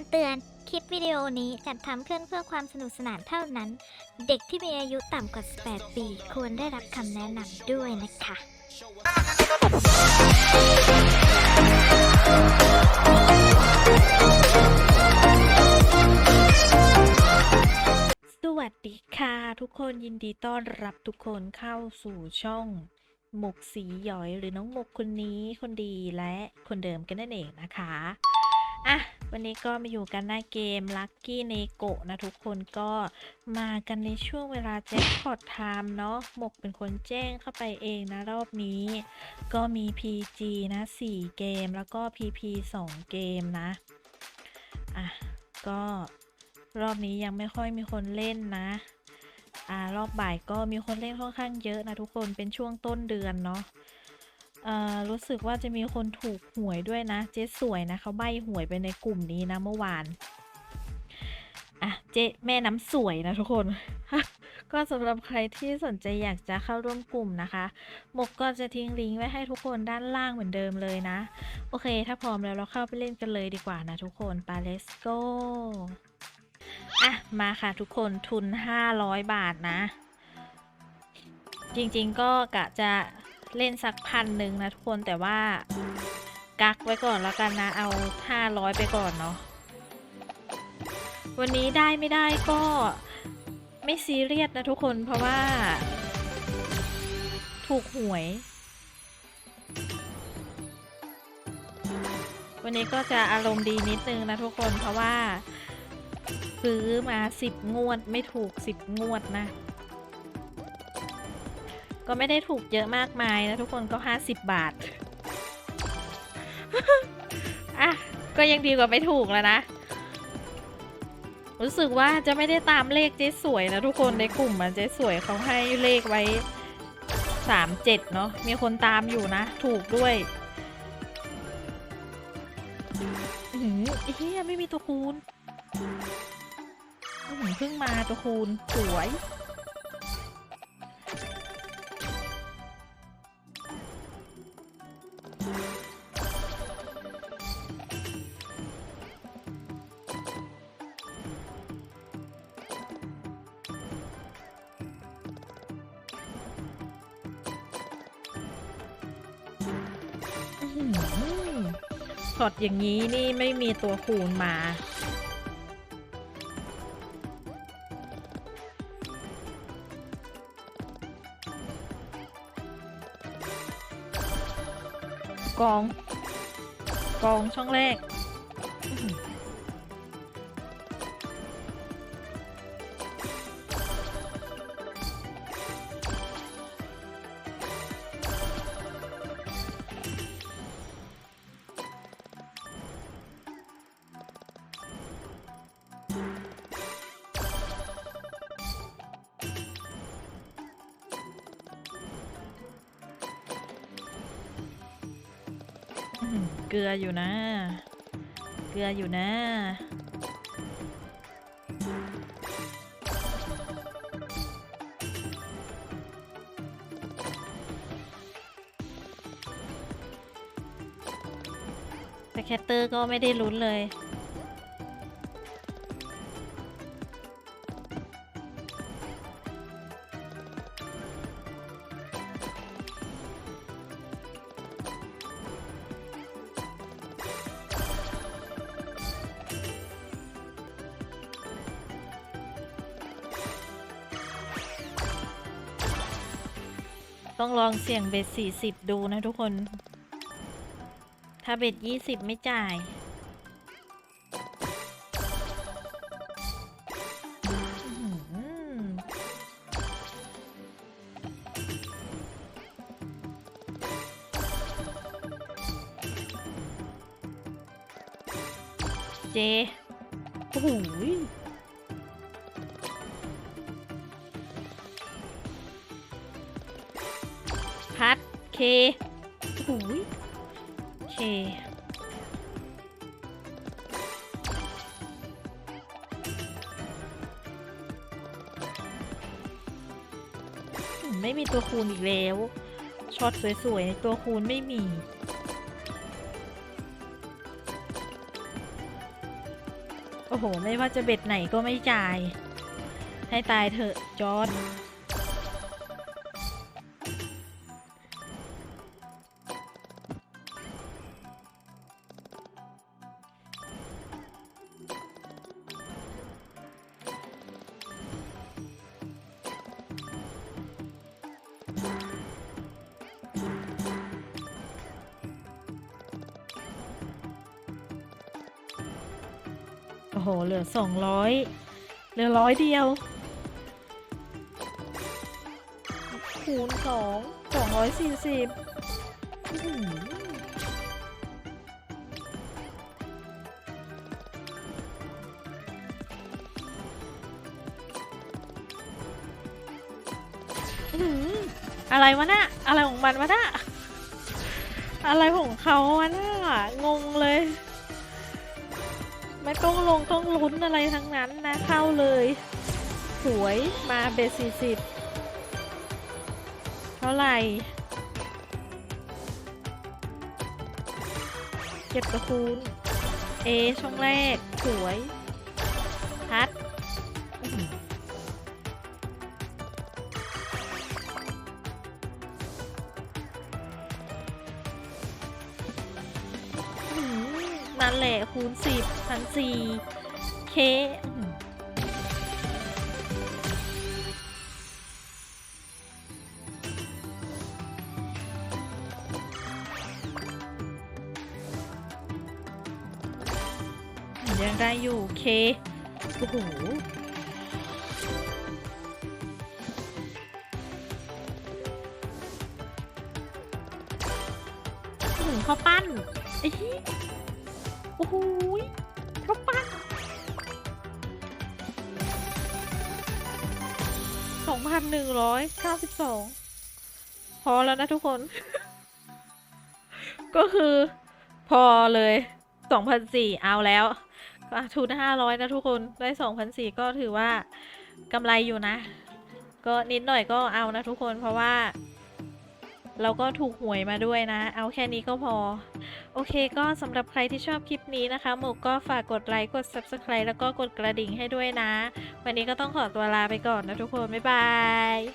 ำเตือน คลิปวิดีโอนี้จัดทำขึ้นเพื่อความสนุกสนานเท่านั้น เด็กที่มีอายุต่ำกว่า 18 ปี ควรได้รับคำแนะนำด้วยนะคะ สวัสดีค่ะทุกคนยินดีต้อนรับทุกคนเข้าสู่ช่องหมกสีหยอยหรือน้องหมกคนนี้คนดีและคนเดิมกันนั่นเองนะคะ อะวันนี้ก็มาอยู่กันหน้าเกม Lucky n e g o นะทุกคนก็มากันในช่วงเวลาแจ็คพอตไทม์เนาะหมกเป็นคนแจ้งเข้าไปเองนะรอบนี้ ก็มี PG นะ 4 เกมแล้วก็ PP 2 เกมนะ อะ ก็รอบนี้ยังไม่ค่อยมีคนเล่นนะ อ่ารอบบ่ายก็มีคนเล่นค่อนข้างเยอะนะทุกคนเป็นช่วงต้นเดือนเนาะ รู้สึกว่าจะมีคนถูกหวยด้วยนะ เจ๊สวยนะเขาใบหวยไปในกลุ่มนี้นะเมื่อวาน อะ เจ๊แม่น้ำสวยนะทุกคน ก็สำหรับใครที่สนใจอยากจะเข้าร่วมกลุ่มนะคะ หมกก็จะทิ้งลิงก์ไว้ให้ทุกคนด้านล่างเหมือนเดิมเลยนะ โอเค ถ้าพร้อมแล้วเราเข้าไปเล่นกันเลยดีกว่านะทุกคนไป let's go อะ มาค่ะทุกคนทุน 500 บาทนะ จริงๆก็กะจะ เล่นสักพันหนึ่งนะทุกคนแต่ว่า กักไว้ก่อนแล้วกันนะ เอา 500 ไปก่อนเนาะวันนี้ได้ไม่ได้ก็ไม่ซีเรียสนะทุกคนเพราะว่า ถูกหวย วันนี้ก็จะอารมณ์ดีนิดนึงนะทุกคนเพราะว่า ซื้อมาสิบงวดไม่ถูกสิบงวดนะ ก็ไม่ได้ถูกเยอะมากมายนะทุกคนก็ห้าสิบบาท อะ ก็ยังดีกว่าไม่ถูกแล้วนะ รู้สึกว่าจะไม่ได้ตามเลขเจ๊สวยนะทุกคนในกลุ่มมันเจ๊สวยเขาให้เลขไว้สามเจ็ดเนาะมีคนตามอยู่นะ ถูกด้วยหือไอ้เหี้ยไม่มีตัวคูณเพิ่งมาตัวคูณสวย ช็อตอย่างนี้นี่ไม่มีตัวคูณมา กอง กองช่องแรก เกลืออยู่นะ เกลืออยู่นะ แต่แคตเตอร์ก็ไม่ได้ลุ้นเลย ต้องลองเสี่ยงเบ็ดสี่สิบดูนะทุกคน ถ้าเบ็ดยี่สิบไม่จ่าย เจ โอ้โห พัดเคโอ้โหยเคอืมไม่มีตัวคูณอีกแล้วช็อตสวยๆ ตัวคูณไม่มีโอ้โห ไม่ว่าจะเบ็ดไหนก็ไม่จ่าย ให้ตายเถอะจอร์ด โอ้โห เหลือสองร้อยเหลือร้อยเดียวคูณสองสองร้อยสี่สิบอะไรวะน่ะอะไรของมันวะน่ะอะไรของเขาวะน่ะงงเลย ไม่ต้องลงต้องลุ้นอะไรทั้งนั้นนะเข้าเลย สวยมาเบสสี่สิบเท่าไหร่เก็บกระคูณเอช่องแรก สวย พัด นั่นแหละคูณสิบพันสี่เคยังได้อยู่เคโอ้โหข้าวปั้นไอ้ โอ้โหยข้าวปั้นสองพันหนึ่งร้อยเก้าสิบสองพอแล้วนะทุกคน ก็คือพอเลยสองพันสี่เอาแล้วก็ทุนห้าร้อยนะทุกคน ได้สองพันสี่ก็ถือว่ากำไรอยู่นะ ก็นิดหน่อยก็เอานะทุกคนเพราะว่า เราก็ถูกหวยมาด้วยนะ เอาแค่นี้ก็พอ โอเคก็สำหรับใครที่ชอบคลิปนี้นะคะ หมกก็ฝากกดไลค์กด Subscribe แล้วก็กดกระดิ่งให้ด้วยนะ วันนี้ก็ต้องขอตัวลาไปก่อนนะทุกคน บ๊ายบาย